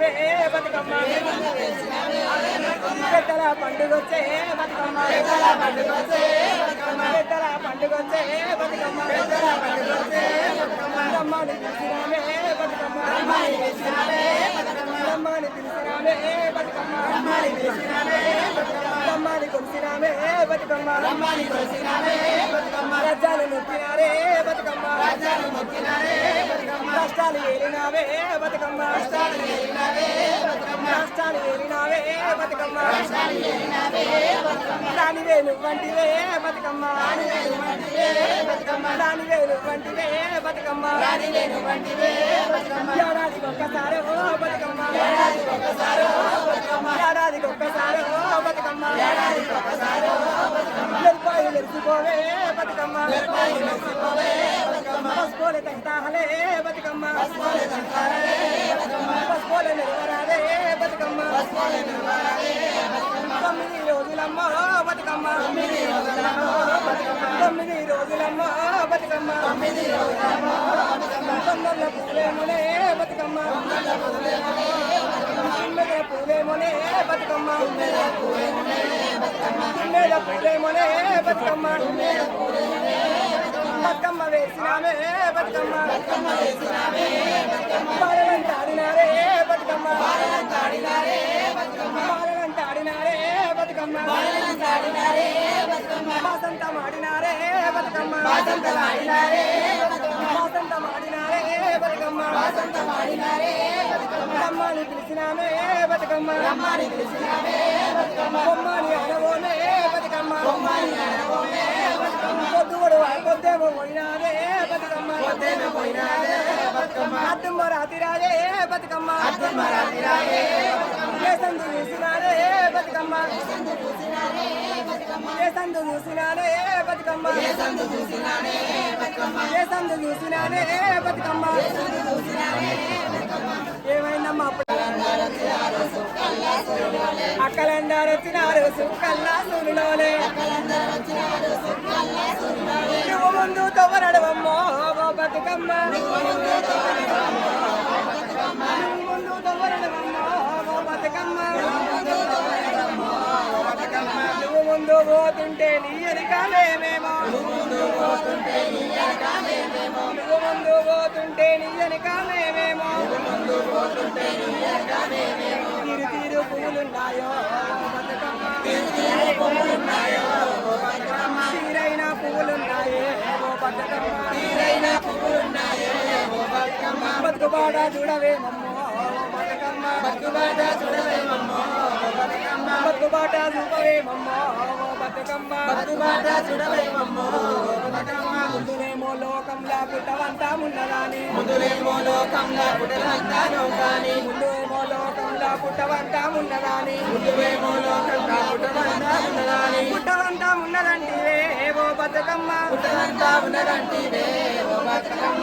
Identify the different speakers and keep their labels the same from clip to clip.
Speaker 1: బతుకమ్మ పెద్దల పండుగ వచ్చే బతుకమ్మ. పెద్దల పండుగ వచ్చే బతుకమ్మ. పెద్దల పండుగ వచ్చే బతుకమ్మ. పెద్దల పండుగ వచ్చే బతుకమ్మ పిలిచినావే బతుకమ్మ. రమ్మని పిలిచినావే బతుకమ్మ. పిలిచినావే బతుకమ్మ. రమ్మని పిలిచినావే బతుకమ్మ. కొలిసినావే బతుకమ్మ. రమ్మని కొలిసినావే బతుకమ్మ రాజ్యాలు నొక్కినారే బతుకమ్మ రాజ్యాలు నొక్కినారే బతుకమ్మ రాష్ట్రాలు ఏలినావే బతుకమ్మ రాష్ట్రాలు ఏలినావే బతుకమ్మ రాణివే నువ్వంటివే బతుకమ్మ. రాణివే నువ్వంటివే బతుకమ్మ. ఏడాదికి ఒక్కసారి ఓ బతుకమ్మ. ఏడాదికి ఒక్కసారి ఒక్కసారి బతుకమ్మ. బతుకమ్మ. పసుకోలే బతుకమ్మ. పసుకోలే తంటాహలే బతుకమ్మ. పసుకోలే నిలవరాదే బతుకమ్మ. పసుకోలే నిలవరాదే బతుకమ్మ. తొమ్మిది రోజులమ్మ బతుకమ్మ. తొమ్మిది రోజులమ్మ బతుకమ్మ. తొమ్మిది రోజులమ్మ బతుకమ్మ. తొమ్మిది రోజులమ్మ బతుకమ్మ. పూలేములే బతుకమ్మ పూలేములే బతుకమ్మ. పూలేములే బతుకమ్మ పూలేములే బతుకమ్మ పూలేములే బతుకమ్మ. బతుకమ్మ వేసినామే బతుకమ్మ బాలలంటాడినారే బతుకమ్మ బాలలంటాడినారే బతుకమ్మ బాలలంటాడినారే బతుకమ్మ బాలలంటాడినారే బతుకమ్మ వాసంతం ఆడినారే బతుకమ్మ వాసంతం ఆడినారే బతుకమ్మ వాసంతం ఆడినారే బతుకమ్మ వాసంతం ఆడినారే బతుకమ్మ రమ్మని పిలిచినామే బతుకమ్మ రమ్మని పిలిచినామే బతుకమ్మ బొమ్మని అనవోమే బతుకమ్మ బొమ్మని అనవోమే బతుకమ్మ పొద్దుడు అద్దమ్మ రాతిరాయే బతుకమ్మ అద్దమ్మ రాతిరాయే ఏ చూసినారే బతుకమ్మ ఏ చూసినారే బతుకమ్మ ఏ చూసినారే బతుకమ్మ చూసినారే బతుకమ్మ చూసినారే బతుకమ్మ చూసినారే బతుకమ్మ ఏమైందమ్మా? అక్కలందరూ వచ్చినారు సుక్కల్లా నువ్వు ముందు బతుకమ్మ ముందు తవ్వనడవమ్మో ఓ బతుకమ్మ నువ్వు ముందు పోతుంటే నీ ఎనకాలేమేమో నువ్వు ముందు పోతుంటే నీ ఎనకాలేమేమో తీరు తీరు పువ్వులున్నాయో బతుకమ్మ తీరైన పువ్వులున్నాయే ఓ బతుకమ్మ తీరైన పువ్వులున్నాయే ఓ ఓ బతుకమ్మ బతుకుబాట బతుకమ్మ బతుకుబాట ముందునేమో లోకంలా పుట్టవంతా ఉన్నదాని ముందునేమో లోకంలా పుట్టవంతా ముందునేమో లోకంలా పుట్టవంతా ఉన్నదాని లోకంలా పుట్టవంతా ఉన్నదాని పుట్టవంతా ఉన్నదంటివే ఓ బతుకమ్మ. పుట్టవంతా ఉన్నదంటివే ఓ బతుకమ్మ.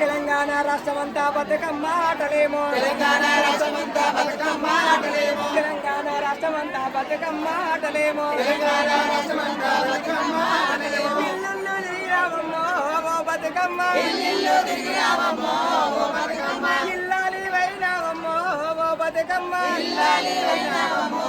Speaker 1: తెలంగాణ రాష్ట్రమంతా బతుకమ్మ ఆటలేమో. తెలంగాణ రాష్ట్రమంతా బతుకమ్మ ఆటలేమో. తెలంగాణ రాష్ట్రమంతా బతుకమ్మ ఆటలేమో తెలంగాణ రాష్ట్రమంతా బతుకమ్మ ఆటలేమో ఇల్లు తిరిగామమ్మో ఓ బతుకమ్మ ఇల్లు తిరిగామమ్మో ఓ బతుకమ్మ ఓ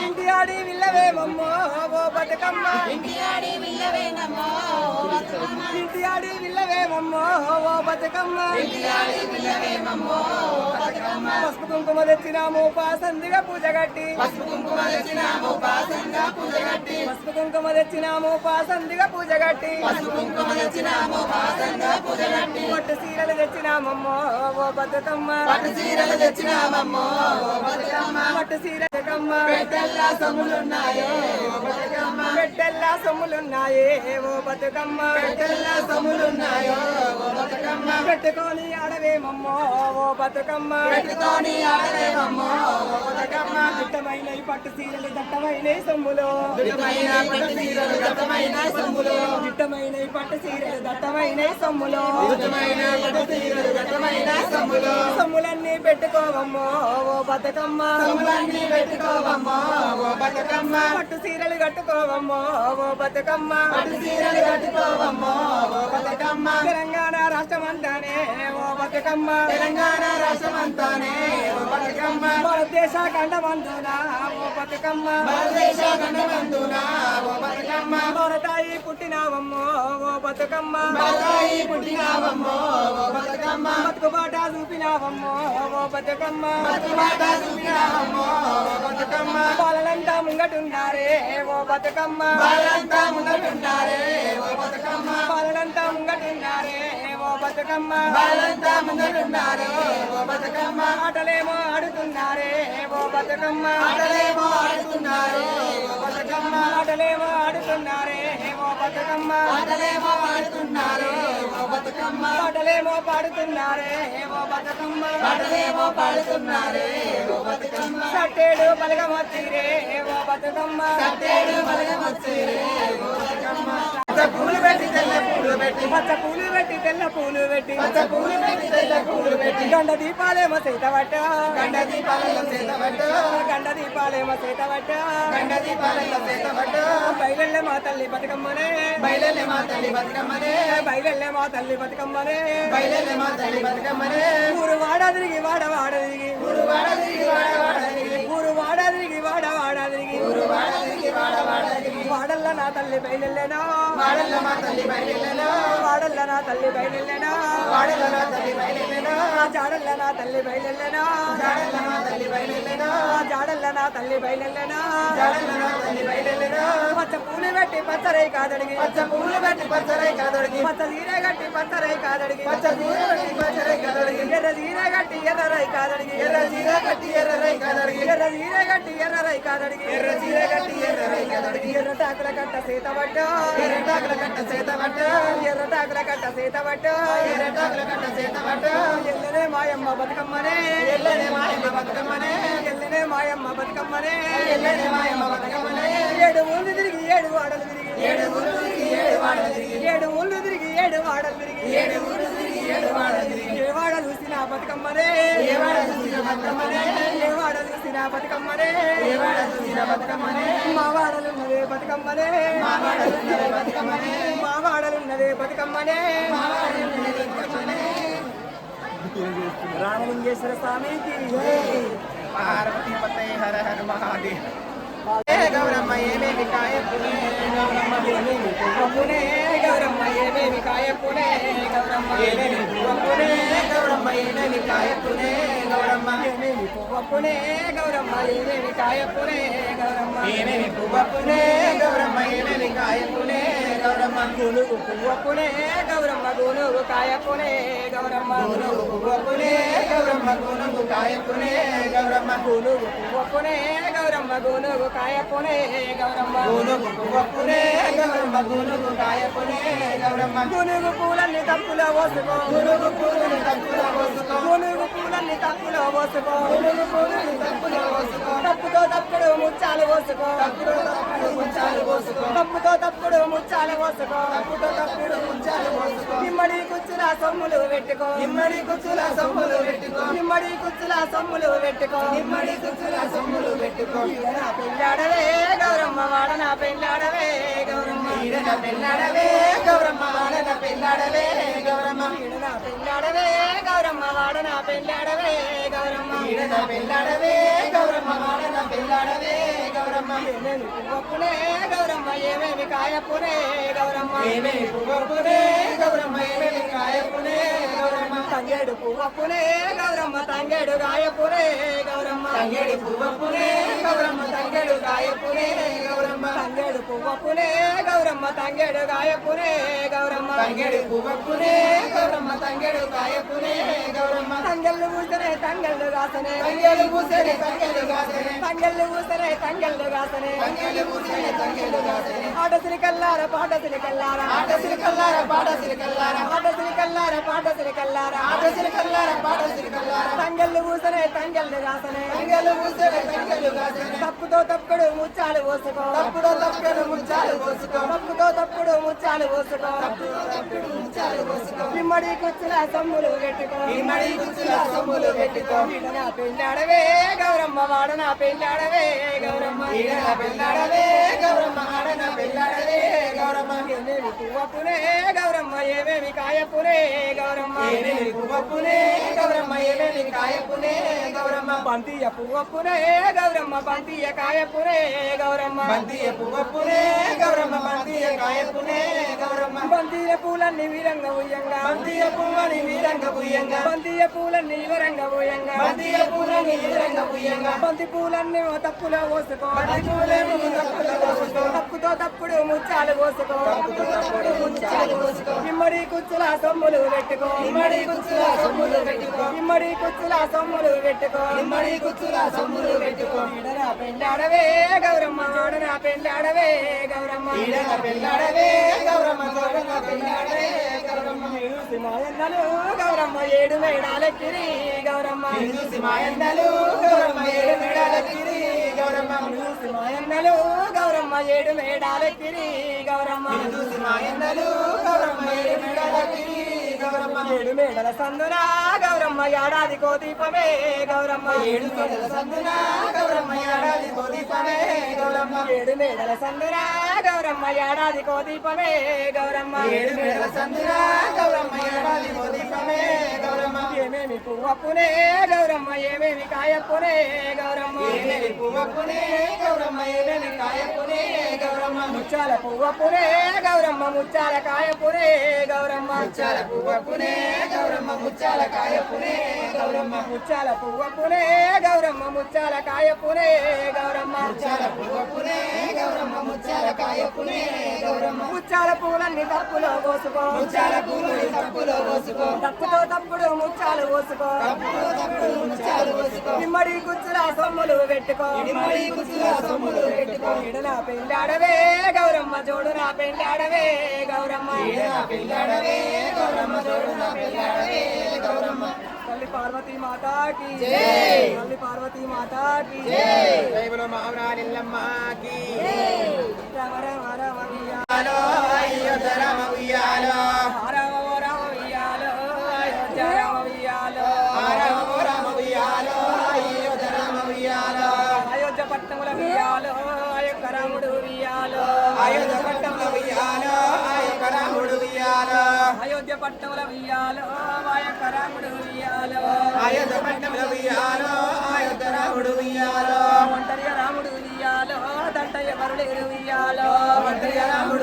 Speaker 1: బతుకమ్మ ఇంటి ఆడి విల్లవేమమ్మో ఓ బతుకమ్మ. ఇంటి ఆడి విల్లవేనమ్మో ఓ బతుకమ్మ. ఇంటి ఆడి విల్లవేమమ్మో ఓ బతుకమ్మ. ఇంటి ఆడి విల్లవేమమ్మో పసుపు కుంకుమ తెచ్చినాము పాసందిగా పూజ కట్టి. పసుపు కుంకుమ తెచ్చినాము పాసంగా పూజ కట్టి. పసుపు కుంకుమ తెచ్చినాము పాసందిగా పూజ కట్టి. పసుపు కుంకుమ తెచ్చినాము పాసంగా పూజ కట్టి. పట్టు సీరలు తెచ్చినామమ్మో ఓ బతుకమ్మ. పట్టు సీరలు తెచ్చినామమ్మో ఓ బతుకమ్మ. పట్టు సీర బతుకమ్మ పెట్టెల్లా సొమ్ములున్నాయో పెట్టెల్లా సొమ్ములున్నాయే ఓ బతుకమ్మ. పెట్టెల్లా సొమ్ములున్నాయో ఓ బతుకమ్మ. పెట్టుకొని ఆడవేమమ్మో ఓ బతుకమ్మ. పెట్టుకొని ఆడవేమమ్మో ఓ బతుకమ్మ. దట్టమైన పట్టు సీరలు దట్టమైన సొమ్ములు. దట్టమైన పట్టు సీరలు దట్టమైన సొమ్ములు. దట్టమైన పట్టు సీరలు దట్టమైన సొమ్ములు. దట్టమైన పట్టు సీరలు దట్టమైన పెట్టుకోవమ్మో ఓ బతుకమ్మ.
Speaker 2: పెట్టుకోవమ్మో ఓ బతుకమ్మ.
Speaker 1: పట్టు సీరలు కట్టుకోవమ్మో ఓ బతుకమ్మ.
Speaker 2: పట్టు చీరలు కట్టుకోవమ్మో ఓ బతుకమ్మ.
Speaker 1: తెలంగాణ రాష్ట్రమంతానే ఓ బతుకమ్మ.
Speaker 2: తెలంగాణ రాష్ట్రమంతానే ఓ బతుకమ్మ.
Speaker 1: భారతదేశ ఖండమందున ఓ బతుకమ్మ.
Speaker 2: భారతదేశ ఓ బతుకమ్మ.
Speaker 1: భారతాయి పుట్టినావమ్మో ఓ బతుకమ్మ.
Speaker 2: బాలాయి పుట్టినావమ్మో ఓ బతుకమ్మ.
Speaker 1: బతుకుబాట చూపినావమ్మో ఓ బతుకమ్మ.
Speaker 2: బతుకుబాట చూపినావమ్మో ఓ బతుకమ్మ.
Speaker 1: బాలలంతా ముంగటున్నారే ఓ బతుకమ్మ.
Speaker 2: బాలంతా ముందటుంటారే ఓ బతుకమ్మ.
Speaker 1: బాలలంతా ముంగటున్నారే బతుకమ్మ.
Speaker 2: బాలంతా ముందటుంటారే ఓ బతుకమ్మ.
Speaker 1: ఆటలేమో ఆడుతున్నారే. ఓ బతుకమ్మ.
Speaker 2: ఆటలేమో ఆడుతున్నారు. ఓ బతుకమ్మ.
Speaker 1: ఆటలేమో ఆడుతున్నారే. ఓ బతుకమ్మ.
Speaker 2: ఆటలేమో ఆడుతున్నారు. ఓ బతుకమ్మ.
Speaker 1: పాటలేమో పాడుతున్నారే.
Speaker 2: ఆటలేమో పాడుతున్నారే ఓ బతుకమ్మ.
Speaker 1: సట్టేడు పలగమచ్చిరే ఓ బతుకమ్మ.
Speaker 2: కట్టేడు బలగమచ్చిరే ఓ బతుకమ్మ. పచ్చ పూలు పెట్టి తెల్ల పూలు పెట్టి.
Speaker 1: పచ్చ పూలు పెట్టి తెల్ల పూలు పెట్టి.
Speaker 2: పచ్చ పూలు పెట్టి తెల్ల పూలు పెట్టి.
Speaker 1: గండ దీపాలేమో చేతబట్ట
Speaker 2: గండ దీపాలలో చేతబట్టు
Speaker 1: గండ దీపాలేమో చేతబట్ట
Speaker 2: గండ దీపాలలో చేతబట్టు
Speaker 1: బయలెళ్ళే మా తల్లి బతుకమ్మనే
Speaker 2: బయలెల్లె మా తల్లి బతుకమ్మనే
Speaker 1: బయలెళ్ళే మా తల్లి బతుకమ్మనే
Speaker 2: బయలెల్లె మా తల్లి బతుకమ్మనే
Speaker 1: ఊరు వాడ తిరిగి వాడ వాడ తిరిగి
Speaker 2: ఊరు వాడ తిరిగి వాడ
Speaker 1: వాడల్ల నా తల్లి బయలెళ్ళేనా?
Speaker 2: వాడల్ల మా తల్లి బయలెల్లెను
Speaker 1: వాడల్ల నా తల్లి బయలెళ్ళేనా?
Speaker 2: వాడల్ల నా తల్లి బయలెల్లెను
Speaker 1: ఆ జాడల్ల నా తల్లి బయలెళ్ళేనా?
Speaker 2: జాడల్ల మా తల్లి బయలెల్లెను
Speaker 1: ఆ జాడల్ల నా తల్లి బయలెళ్ళేనా?
Speaker 2: జాడల్ల నా తల్లి బయలెల్లెను
Speaker 1: పచ్చ పూలు పెట్టి పచ్చరై కాదడిగి.
Speaker 2: పచ్చ పూలు పెట్టి పచ్చరై కదొడిగి.
Speaker 1: పచ్చ తీరే కట్టి పచ్చరై కాదడిగి.
Speaker 2: పచ్చ పూలు పెట్టి పచ్చరై కదొడిగి.
Speaker 1: ఎర్ర తీరే కట్టి ఎర్రరై కాదడిగి.
Speaker 2: ఎర్ర చీర కట్టి ఎర్రరై కదొడిగి.
Speaker 1: ఎర్ర తీరే కట్టి ఎర్రరై కాదడిగి.
Speaker 2: ఎర్ర చీర కట్టి ఎర్రరై
Speaker 1: కట్ట సీతబట్ట
Speaker 2: ఎర్రటాకుల కట్ట చేతబట్టు
Speaker 1: ఎర్ర కట్ట సీతబట్ట
Speaker 2: ఎర్రటాకుల కట్ట చేతబట్టు
Speaker 1: ఎల్లనే మాయమ్మ బతుకమ్మనే
Speaker 2: ఎల్లనే మాయమ్మ బతుకమ్మనే
Speaker 1: ఎల్లనే మాయమ్మ బతుకమ్మనే
Speaker 2: ఎల్లనే మాయమ్మ బతుకమ్మనే
Speaker 1: ఏడు ఊళ్ళు తిరిగి ఏడు వాడలు తిరిగి
Speaker 2: ఏడు ఊళ్ళు తిరిగి ఏడు వాడలు తిరిగి
Speaker 1: ఏడు ఊళ్ళు తిరిగి ఏడు వాడలు తిరిగి
Speaker 2: ఏడు ఊళ్ళు తిరిగి ఏడు వాడలు తిరిగి
Speaker 1: ఏ వాడ చూసిన బతుకమ్మనే
Speaker 2: ఏ వాడ చూసిన బతుకమ్మనే
Speaker 1: చూసిన బతుకమ్మనే
Speaker 2: చూసిన బతుకమ్మనే
Speaker 1: మా వాడలున్నదే బతుకమ్మనే.
Speaker 2: మా వాడలున్నదే బతుకమ్మనే.
Speaker 1: మా వాడలున్నదే బతుకమ్మనే రామలింగేశ్వర స్వామికి.
Speaker 2: పార్వతి పతే హర హర మహాదేవ్. ఏ గౌరమ్మ ఏమేమి కాయపునే గౌరమ్మ ఏమేమి
Speaker 1: పువ్వునే గౌరమ్మ ఏమేమి కాయపునే గౌరమ్మ
Speaker 2: ఏమేమి గౌరమ్మ ఏమేమి
Speaker 1: ఏమేమి పువ్వప్పునే గౌరమ్మ ఏమేమి కాయపునే గౌరమ్మ.
Speaker 2: ఏమేమి పువ్వపునే గౌరమ్మ ఏమేమి కాయపునే గౌరమ్మ.
Speaker 1: గునుగు పువ్వప్పునే గౌరమ్మ గునుగు కాయపునే గౌరమ్మ.
Speaker 2: గునుగు పువ్వపునే గౌరమ్మ గునుగు కాయపునే గౌరమ్మ.
Speaker 1: గునుగు పువ్వప్పునే గౌరమ్మ గునుగు కాయపునే గౌరమ్మ.
Speaker 2: గునుగు పువ్వపునే గౌరమ్మ గునుగు కాయపునే గౌరమ్మ.
Speaker 1: గునుగు పూలన్నీ తప్పులో పోసుకో.
Speaker 2: గునుగు పూలను తప్పుల పోసుకో.
Speaker 1: పోసుకో. తప్పుతో తప్పుడు ముచ్చాలు పోసుకో.
Speaker 2: తప్పుతో తప్పుడు ముచ్చాలు పోసుకో.
Speaker 1: తప్పుతో తప్పుడు ముచ్చాలు పోసుకో
Speaker 2: తప్పుడు తప్పుడు ముచ్చాలు పోసుకో
Speaker 1: నిమ్మడి కుచ్చుల సొమ్ములు పెట్టుకో.
Speaker 2: ఇమ్మడి కుచ్చుల సొమ్ములు పెట్టుకో
Speaker 1: నిమ్మడి కుచ్చుల సొమ్ములు పెట్టుకో.
Speaker 2: ఇమ్మడి కుచ్చుల సొమ్ములు పెట్టుకో
Speaker 1: నా పెళ్ళాడవే గౌరమ్మ వాడ నా పెళ్ళాడవే గౌరమ్మ.
Speaker 2: ఈడన పెళ్ళాడవే గౌరమ్మ వాడన పెళ్ళాడవే గౌరమ్మ
Speaker 1: ఈడ నా పెళ్ళాడవే గౌరమ్మ వాడ నా పెళ్ళాడవే గౌరమ్మ
Speaker 2: ఈడన పెళ్ళాడవే గౌరమ్మ వాడన పెళ్ళాడవే గౌరమ్మ
Speaker 1: ఏమేమి పువ్వప్పునే గౌరమ్మ. ఏమేమి కాయప్పునే గౌరమ్మ
Speaker 2: ఏమేమి పువ్వపునే గౌరమ్మ. ఏమేమి కాయపునే గౌరమ్మ
Speaker 1: తంగేడు పువ్వప్పునే గౌరమ్మ. తంగేడు గాయపునే గౌరమ్మ
Speaker 2: తంగేడి పువ్వపునే గౌరమ్మ. తంగేడు కాయపునే గౌరమ్మ
Speaker 1: తంగేడు పువ్వప్పునే గౌరమ్మ. తంగేడు గాయపునే గౌరమ్మ
Speaker 2: తంగేడి గౌరమ్మ. గౌరమ్మ
Speaker 1: తంగెళ్ళు పూసనే తంగెళ్ళు కాసనే
Speaker 2: తంగేడు పూసనే తంగేడు కాసనే
Speaker 1: తంగెళ్ళు పూసనే తంగెళ్ళు కాసనే
Speaker 2: తంగేడు పూసనే తంగేడు కాసనే
Speaker 1: ఆటసిరి కల్లార పాటసిరి కల్లార
Speaker 2: ఆట సిరికల్లార పాట సిరికల్లార
Speaker 1: ఆటసిరి కల్లార పాటసిరి కల్లార
Speaker 2: ఆట సిరికల్లార పాట సిరికల్లార
Speaker 1: తంగె తంగెళ్ళు పూసనే తంగెళ్ళు కాసనే
Speaker 2: తంగెలు పూసలే తంగెలు కాసనే
Speaker 1: తప్పుతో తప్పుడు ముచ్చాలు పోసుకో.
Speaker 2: తప్పుడో తప్పుడు ముచ్చాలు పోసుకో.
Speaker 1: తప్పుతో తప్పుడు ముచ్చాలు పోసుకో.
Speaker 2: తప్పుడు ముచ్చాలు పోసుకో.
Speaker 1: ఇమ్మడి కుచ్చుల సమ్ములు పెట్టుకో.
Speaker 2: ఇమ్మడి కుచ్చుల పెట్టుకో
Speaker 1: ఈడ నా పెళ్ళాడవే గౌరమ్మ వాడ నా పెళ్ళాడవే గౌరమ్మ
Speaker 2: నా పెళ్ళాడవే గౌరమ్మ ఆడ నా పెళ్ళాడవే గౌరమ్మ
Speaker 1: ఏమేమి పువ్వప్పునే గౌరమ్మ ఏమేమి కాయప్పునే గౌరమ్మ
Speaker 2: ఏమేమి పువ్వప్పునే గౌరమ్మ ఏమేమి కాయప్పునే గౌరమ్మ
Speaker 1: బంతియ పువ్వప్పునే గౌరమ్మ బంతియ కాయప్పునే గౌరమ్మ
Speaker 2: బంతియ పువ్వప్పునే గౌరమ్మ బంతియ కాయప్పునే గౌరమ్మ
Speaker 1: బంతియ పూలన్నీ వీరంగ ఉయ్యంగా.
Speaker 2: బంతియ పువ్వని వీరంగ పుయ్యంగా
Speaker 1: బంతియ పూలన్నీ
Speaker 2: వీరంగ పుయ్యంగా
Speaker 1: బంతి పూలన్నీ తప్పులో పోసుకో. తప్పుతో తప్పుడు ముచ్చాలు పోసుకో. ఇమ్మడి కుచ్చుల సొమ్ములు పెట్టుకో.
Speaker 2: ఇమ్మడి కుచ్చుల సొమ్ములు పెట్టుకో.
Speaker 1: ఇమ్మడి కుచ్చుల సొమ్ములు పెట్టుకో.
Speaker 2: ఇమ్మడి కుచ్చుల సొమ్ములు పెట్టుకో.
Speaker 1: ఈడనా పెళ్ళాడవే గౌరమ్మ. చూడనా పెళ్ళాడవే గౌరమ్మ.
Speaker 2: ఈడ నా పెళ్ళాడవే గౌరమ్మ. గౌరమ్మ పెళ్ళాడవే
Speaker 1: మాయన్నలు గౌరమ్మ ఏడు మేడాలెక్కిరి గౌరమ్మ.
Speaker 2: మాయందలు గౌరమ్మ ఏడు గౌరమ్మ.
Speaker 1: గౌరమ్మ మేడాలెక్కిరి గౌరమ్మ.
Speaker 2: మాయందలు గౌరమ్మ ఏడు మెడాలకిరి గౌరమ్మ.
Speaker 1: ఏడు మేడల సందున గౌరమ్మ ఏడాది దీపమే గౌరమ్మ.
Speaker 2: ఏడు మెడల సందున గౌరమ్మ ఏడాది దీపమే గౌరమ్మ.
Speaker 1: ఏడు మేడల సందున గౌరమ్మ. ఏడాది దీపమే గౌరమ్మ
Speaker 2: ఏడు మెడల సందున గౌరమ్మ. ఏడాది దీపమే గౌరమ్మ
Speaker 1: ఏమేమి పువ్వప్పునే గౌరమ్మ. ఏమేమి కాయప్పునే గౌరమ్మ.
Speaker 2: ఏమేమి పువ్వప్పునే గౌరమ్మ. ఏమేమి కాయప్పునే గౌరమ్మ.
Speaker 1: ముచ్చాల పువ్వప్పునే గౌరమ్మ. ముచ్చాల కాయప్పునే గౌరమ్మ.
Speaker 2: ముచ్చాల పువ్వప్పునే గౌరమ్మ. ముచ్చాల కాయప్పునే గౌరమ్మ
Speaker 1: ముచ్చాల పువ్వప్పునే గౌరమ్మ ముచ్చాల కాయప్పునే గౌరమ్మ
Speaker 2: ముచ్చాల పువ్వప్పునే గౌరమ్మ ముచ్చాల కాయప్పునే గౌరమ్మ
Speaker 1: ముచ్చాల పూలన్నీ తప్పులో పోసుకో.
Speaker 2: ముచ్చాల పువ్వుని తప్పులో పోసుకో.
Speaker 1: తప్పుతో తప్పుడు ముచ్చాలు పోసుకో.
Speaker 2: తప్పులో తప్పుడు ముచ్చాలు పోసుకో.
Speaker 1: ఇమ్మడి గుచ్చుల సొమ్ములు పెట్టుకో.
Speaker 2: ఇమ్మడి కుచ్చుల సొమ్ములు పెట్టుకో.
Speaker 1: ఈడనా పెళ్ళాడవే గౌరమ్మ చూడు నా పెళ్ళాడవే గౌరమ్మ
Speaker 2: నా పెళ్ళాడవే గౌరమ్మ చూడు నా పెళ్ళాడవే
Speaker 1: తల్లి పార్వతీ మాతాకి
Speaker 2: జై.
Speaker 1: తల్లి పార్వతీ మాతాకి
Speaker 2: జైబుల మామరాలిల్లమ్మకి
Speaker 1: రమ రమ రమ వియ్యాలో,
Speaker 2: హలో అయోధ్య రామ ఉయ్యాలో
Speaker 1: రమ రమ వియ్యాలో, అయోధ్య రమ వియ్యాలో.
Speaker 2: రామ రామ ఉయ్యాలో అయోధ్య రామ ఉయ్యాలో
Speaker 1: అయోధ్య పట్టణముల రాముడు
Speaker 2: ఉయ్యాలో రాముడు ఉయ్యాలో
Speaker 1: పట్టణముల అయ్యొక్క రాముడు
Speaker 2: ఉయ్యాలో అయోధ్య రాముడు ఉయ్యాలో
Speaker 1: రాముడు దంటయ్య
Speaker 2: రాముడు ఉయ్యాలో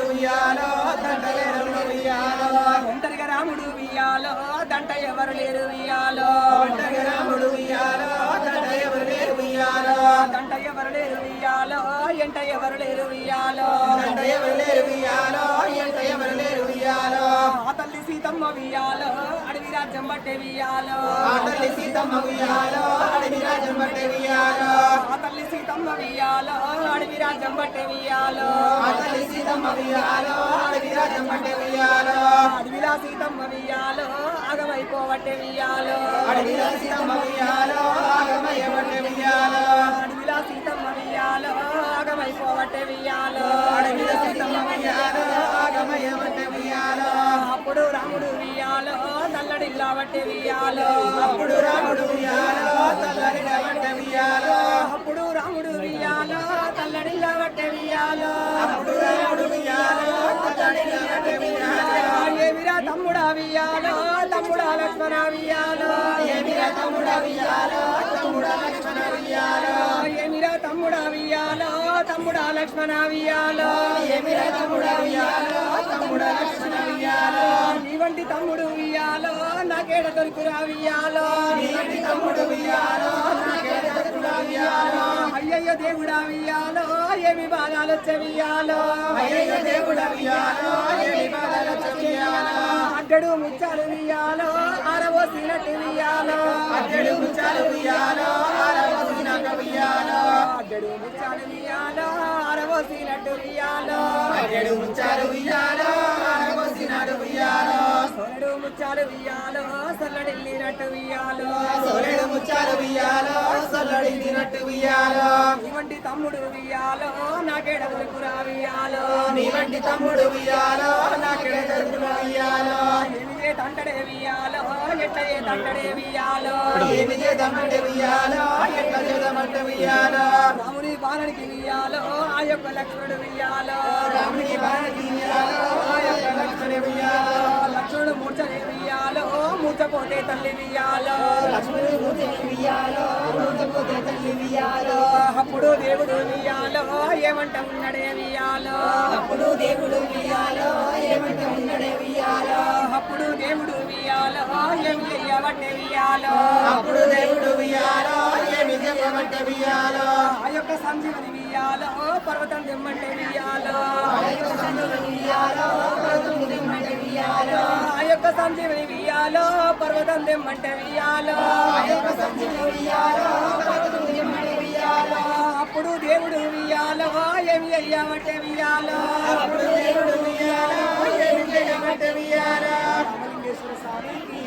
Speaker 2: ఉయ్యాలో
Speaker 1: ఒంటరిగా రాముడు
Speaker 2: ఉయ్యాలో దండ ఎవరు లేరు ఉయ్యాలో
Speaker 1: దంట ఎవరు లేరు వియ్యాలో ఎంట ఎవరు లేరు వియ్యాలో
Speaker 2: దండ ఎవరు లేరు ఉయ్యాలో ఎంట ఎవరు లేరు ఉయ్యాలో
Speaker 1: ఆ తల్లి సీతమ్మ అడవి రాజ్యం బట్టే
Speaker 2: తల్లి సీతమ్మ అడవి
Speaker 1: తల్లి సీతమ్మ అడవి రాజ్యం బట్టే
Speaker 2: తల్లి సీతమ్మ అడవి
Speaker 1: అడవిలా సీతమ్మ అగమైపోవట్టే వియ్యాలో
Speaker 2: అడవిలో సీతమ్మ పట్టే ఉయ్యాలో
Speaker 1: అడవిలా సీతమ్మ వియ్యాలో వియ్యాలో అప్పుడు రాముడు వియ్యాలో నల్లడిల్లా బట్టే వియ్యాలో
Speaker 2: అప్పుడు రాముడు
Speaker 1: అప్పుడు వియ్యాలో తల్లడిల్లా బట్టే వియ్యాలో
Speaker 2: అప్పుడు రాముడు
Speaker 1: ఏమిరా తమ్ముడా వియ్యాలో తమ్ముడా లక్ష్మణ వియ్యాలో
Speaker 2: ఏమిరా తమ్ముడా లక్ష్మణ
Speaker 1: వియ్యాలో
Speaker 2: ఏమిరా తమ్ముడా ఉయ్యాలో లక్ష్మణ
Speaker 1: నీ వంటి తమ్ముడు వియ్యాలో నాకేడ దొరుకురా వియ్యాలో
Speaker 2: నీటి తమ్ముడు ఉయ్యాలో నాకేడ
Speaker 1: అయ్యయ్య దేవుడా వియ్యాలో ఏమి బాధలు వచ్చే వియ్యాలో
Speaker 2: అయ్యయ్య దేవుడా ఉయ్యాలో ఏమి బాధలు
Speaker 1: అడ్డడు ముచ్చాలు వియ్యాలో ఆరవోసినట్టు వియ్యాలో
Speaker 2: అడ్డడు ముచ్చాలు ఉయ్యాలో ఆరవసిన ఉయ్యాలో.
Speaker 1: అడ్డడు ముచ్చాలు వియాలో అరవసినట్టు వియాలో
Speaker 2: అడ్డడు ముచ్చాలు ఉయ్యాలో ఆరబోసినాడు ఉయ్యాలో.
Speaker 1: సోలడు ముచ్చాలు వియాలో సల్లడిల్లినట్టు వియాలో
Speaker 2: సోలేడు ముచ్చాలు ఉయ్యాలో సొల్లడి తినట్టు ఉయ్యాలో.
Speaker 1: నీ వంటి తమ్ముడు వియాలో నాకేడవలకురా వియాలో
Speaker 2: నీ వంటి తమ్ముడు ఉయ్యాలో నాకెడ ఉయ్యాలో.
Speaker 1: తంటడే వియాలో ఎట్ల ఏ తంటడే వియాలో
Speaker 2: ఏమి చేద్దామంటే ఉయ్యాలో ఎట్లా చేద్దామంటే ఉయ్యాలో.
Speaker 1: రాముని బాణనికి వియాలో ఆ యొక్క లక్ష్మణుడు వియాలో
Speaker 2: రామునికి ఉయ్యాలో ఆ యొక్క లక్ష్మణి ఉయ్యాలో
Speaker 1: లక్ష్మణుడు మూర్చని వియాలో మూర్చపోతే తల్లి వియాలో
Speaker 2: లక్ష్మణి మూర్తి ఉయ్యాలో మూర్చపోతే తల్లి ఉయ్యాలో
Speaker 1: అప్పుడు దేవుడు వియాలో ఏమంట ఉన్నడే వియాలో
Speaker 2: అప్పుడు దేవుడు ఉయ్యాలో ఏమంటే ఉన్నడే ఉయ్యాలో
Speaker 1: అప్పుడు దేవుడు వియాలో ఏమి చెయ్యబట్టే వియాలో
Speaker 2: అప్పుడు దేవుడు
Speaker 1: ఆ యొక్క సంజీవని వియాలో పర్వతం దిమ్మంటే వియాలో ఆ యొక్క సంజీవని వియాలో పర్వతం దిమ్మంటే వియాలో అప్పుడు దేవుడు వియాలో ఏమి అయ్యామంటే వియాలో రామలింగేశ్వర స్వామికి.